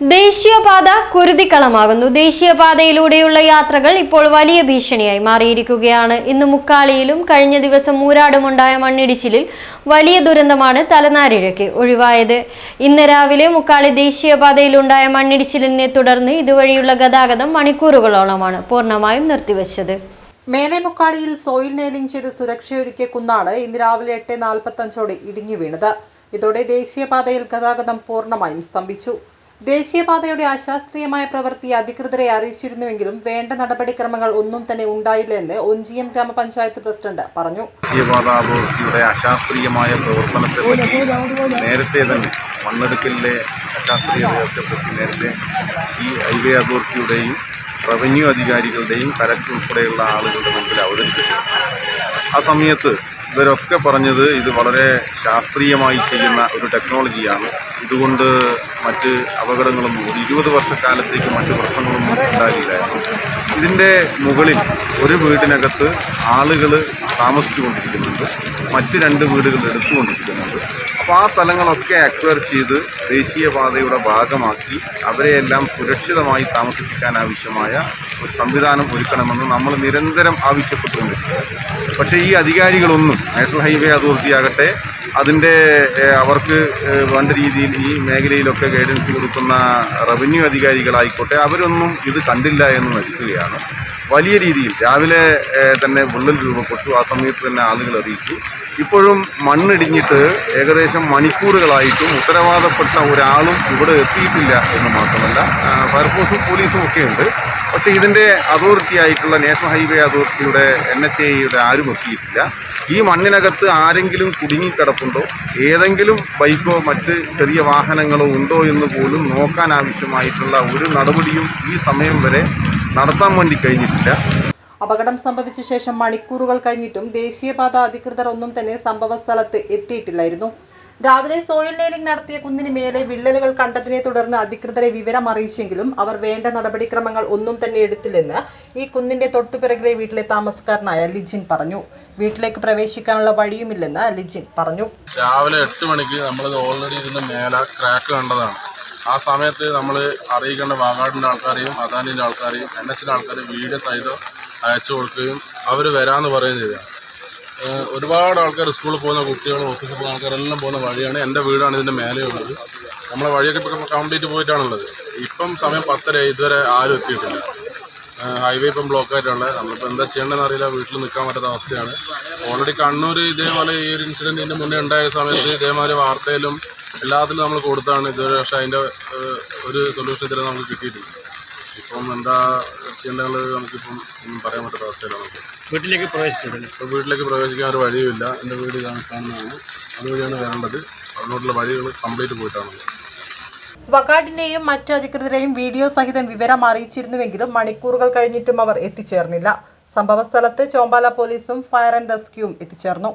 ദേശീയപാത കുരുതിക്കളമാകുന്നു. ദേശീയപാതയിലൂടെയുള്ള യാത്രകൾ ഇപ്പോൾ വലിയ ഭീഷണിയായി മാറിയിരിക്കുകയാണ്. ഇന്ന് മുക്കാളിയിലും കഴിഞ്ഞ ദിവസം മൂരാടുമുണ്ടായ മണ്ണിടിച്ചിലിൽ വലിയ ദുരന്തമാണ് തലനാരിഴയ്ക്ക് ഒഴിവായത്. ഇന്ന് രാവിലെ മുക്കാളി ദേശീയപാതയിലുണ്ടായ മണ്ണിടിച്ചിലിനെ തുടർന്ന് ഇതുവഴിയുള്ള ഗതാഗതം മണിക്കൂറുകളോളമാണ് പൂർണമായും നിർത്തിവച്ചത്. മേലേമുക്കാളിയിൽ സോയിൽ നെയിലിംഗ് ചെയ്ത് സുരക്ഷയൊരുക്കിയ കുന്നാണ് ഇന്ന് രാവിലെ എട്ട് നാൽപ്പത്തഞ്ചോടെ ഇടിഞ്ഞു വീണത്. ഇതോടെ ദേശീയപാതയിൽ ഗതാഗതം പൂർണമായും സ്തംഭിച്ചു. ദേശീയപാതയുടെ അശാസ്ത്രീയമായ പ്രവൃത്തി അധികൃതരെ അറിയിച്ചിരുന്നുവെങ്കിലും വേണ്ട നടപടിക്രമങ്ങൾ ഒന്നും തന്നെ ഉണ്ടായില്ല എന്ന് ഒഞ്ചിയം ഗ്രാമപഞ്ചായത്ത് പ്രസിഡന്റ് പറഞ്ഞു. ദേശീയപാത അതോറിറ്റിയുടെ അശാസ്ത്രീയമായ പ്രവർത്തനത്തെ നേരത്തെ തന്നെ മണ്ണെടുക്കലിലെ അശാസ്ത്രീയതയൊക്കെ പറ്റി നേരത്തെ ഈ ഹൈവേ അതോറിറ്റിയുടെയും റവന്യൂ അധികാരികളുടെയും കലക്ടർ ഉൾപ്പെടെയുള്ള ആളുകളുടെ മുമ്പിൽ അവതരിപ്പിച്ചു. ആ സമയത്ത് ഇവരൊക്കെ പറഞ്ഞത് ഇത് വളരെ ശാസ്ത്രീയമായി ചെയ്യുന്ന ഒരു ടെക്നോളജിയാണ്. ഇതുകൊണ്ട് മറ്റ് അപകടങ്ങളൊന്നും ഇരുപത് വർഷക്കാലത്തേക്ക് മറ്റ് പ്രശ്നങ്ങളൊന്നും ഉണ്ടാകില്ലായിരുന്നു ഇതിന്റെ മുകളിൽ ഒരു വീടിനകത്ത് ആളുകൾ താമസിച്ചുകൊണ്ടിരിക്കുന്നുണ്ട്. മറ്റ് രണ്ട് വീടുകൾ എടുത്തുകൊണ്ടിരിക്കുന്നുണ്ട്. അപ്പോൾ ആ സ്ഥലങ്ങളൊക്കെ അക്വയർ ചെയ്ത് ദേശീയപാതയുടെ ഭാഗമാക്കി അവരെയെല്ലാം സുരക്ഷിതമായി താമസിപ്പിക്കാൻ ആവശ്യമായ ഒരു സംവിധാനം ഒരുക്കണമെന്ന് നമ്മൾ നിരന്തരം ആവശ്യപ്പെട്ടുകൊണ്ടിരിക്കുകയാണ്. പക്ഷേ ഈ അധികാരികളൊന്നും നാഷണൽ ഹൈവേ അതോറിറ്റി ആകട്ടെ അതിന്റെ അവർക്ക് വേണ്ട രീതിയിൽ ഈ മേഖലയിലൊക്കെ ഗൈഡൻസ് കൊടുക്കുന്ന റവന്യൂ അധികാരികളായിക്കോട്ടെ അവരൊന്നും ഇത് കണ്ടില്ല എന്ന് നടിക്കുകയാണ് വലിയ രീതിയിൽ രാവിലെ തന്നെ വിള്ളൽ രൂപപ്പെട്ടു. ആ സമയത്ത് തന്നെ ആളുകൾ അറിയിച്ചു. ഇപ്പോഴും മണ്ണിടിഞ്ഞിട്ട് ഏകദേശം മണിക്കൂറുകളായിട്ടും ഉത്തരവാദപ്പെട്ട ഒരാളും ഇവിടെ എത്തിയിട്ടില്ല എന്ന് മാത്രമല്ല ഫയർഫോഴ്സും പോലീസും ഒക്കെ ഉണ്ട്. പക്ഷേ ഇതിന്റെ അതോറിറ്റി ആയിട്ടുള്ള നാഷണൽ ഹൈവേ അതോറിറ്റിയുടെ എൻ എച്ച് എയുടെ ആരും എത്തിയിട്ടില്ല. ഈ മണ്ണിനകത്ത് ആരെങ്കിലും കുടുങ്ങിക്കിടപ്പുണ്ടോ ഏതെങ്കിലും ബൈക്കോ മറ്റ് ചെറിയ വാഹനങ്ങളോ ഉണ്ടോ എന്ന് പോലും നോക്കാൻ ആവശ്യമായിട്ടുള്ള ഒരു നടപടിയും ഈ സമയം വരെ നടത്താൻ വേണ്ടി കഴിഞ്ഞിട്ടില്ല. അപകടം സംഭവിച്ച ശേഷം മണിക്കൂറുകൾ കഴിഞ്ഞിട്ടും ദേശീയപാത അധികൃതർ ഒന്നും തന്നെ സംഭവ സ്ഥലത്ത് എത്തിയിട്ടില്ലായിരുന്നു. രാവിലെ സോയിൽ നെയിലിംഗ് നടത്തിയ കുന്നിന് മേലെ വിള്ളലുകൾ കണ്ടതിനെ തുടർന്ന് അധികൃതരെ വിവരം അറിയിച്ചെങ്കിലും അവർ വേണ്ട നടപടിക്രമങ്ങൾ ഒന്നും തന്നെ എടുത്തില്ലെന്ന് ഈ കുന്നിന്റെ തൊട്ടുപിറകിലെ വീട്ടിലെ താമസക്കാരനായ ലിജിൻ പറഞ്ഞു. വീട്ടിലേക്ക് പ്രവേശിക്കാനുള്ള വഴിയുമില്ലെന്ന് ലിജിൻ പറഞ്ഞു. രാവിലെ എട്ട് മണിക്ക് നമ്മൾ ഓൾറെഡി ഇതിന്റെ മേലെ ക്രാക്ക് കണ്ടതാണ്. ആ സമയത്ത് നമ്മൾ അറിയിക്കേണ്ട വാഗാടിന്റെ ആൾക്കാരെയും അദാനിന്റെ ആൾക്കാരെയും എൻ എച്ചിന്റെ ആൾക്കാരെയും വീട് സഹിതം അയച്ചു കൊടുക്കുകയും അവർ വരാമെന്ന് പറയുകയും ചെയ്യുക ഒരുപാട് ആൾക്കാർ സ്കൂളിൽ പോകുന്ന കുട്ടികളും ഓഫീസിൽ പോകുന്ന ആൾക്കാരെല്ലാം പോകുന്ന വഴിയാണ് എന്റെ വീടാണ് ഇതിന്റെ മേലെയുള്ളത് നമ്മളെ വഴിയൊക്കെ ഇപ്പോൾ കംപ്ലീറ്റ് പോയിട്ടാണുള്ളത്. ഇപ്പം സമയം പത്തര ഇതുവരെ ആരും എത്തിയിട്ടില്ല. ഹൈവേ ഇപ്പം ബ്ലോക്ക് ആയിട്ടുള്ളത് നമ്മളിപ്പോൾ എന്താ ചെയ്യേണ്ടതെന്ന് അറിയില്ല. വീട്ടിൽ നിൽക്കാൻ പറ്റാത്ത അവസ്ഥയാണ്. ഓൾറെഡി കണ്ണൂർ ഇതേപോലെ ഈ ഒരു ഇൻസിഡന്റിന്റെ മുന്നേ ഉണ്ടായ സമയത്ത് ഇതേമാതിരി വാർത്തയിലും എല്ലാത്തിലും നമ്മൾ കൊടുത്താണ്. ഇതുവരെ പക്ഷേ അതിന്റെ ഒരു സൊല്യൂഷൻ ഇതുവരെ നമുക്ക് കിട്ടിയിട്ടില്ല. ഇപ്പം എന്താ ചെയ്യേണ്ടത് നമുക്കിപ്പം ഒന്നും പറയാൻ പറ്റാത്ത അവസ്ഥയിലാണ് നമുക്ക്. വീട്ടിലേക്ക് പ്രവേശിച്ചിട്ടുണ്ട് ഇപ്പോൾ വീട്ടിലേക്ക് പ്രവേശിക്കാൻ ഒരു വഴിയുമില്ല. എന്റെ വീട് കാണുന്നതാണ്. അതുവഴിയാണ് വരേണ്ടത്. അതിനോട്ടുള്ള വഴികൾ കംപ്ലീറ്റ് പോയിട്ടാണ്. വകാഡിനെയും മറ്റു അധികൃതരെയും വീഡിയോ സഹിതം വിവരം അറിയിച്ചിരുന്നുവെങ്കിലും മണിക്കൂറുകൾ കഴിഞ്ഞിട്ടും അവർ എത്തിച്ചേർന്നില്ല. സംഭവസ്ഥലത്ത് ചോമ്പാല പോലീസും ഫയർ ആൻഡ് റെസ്ക്യൂവും എത്തിച്ചേർന്നു.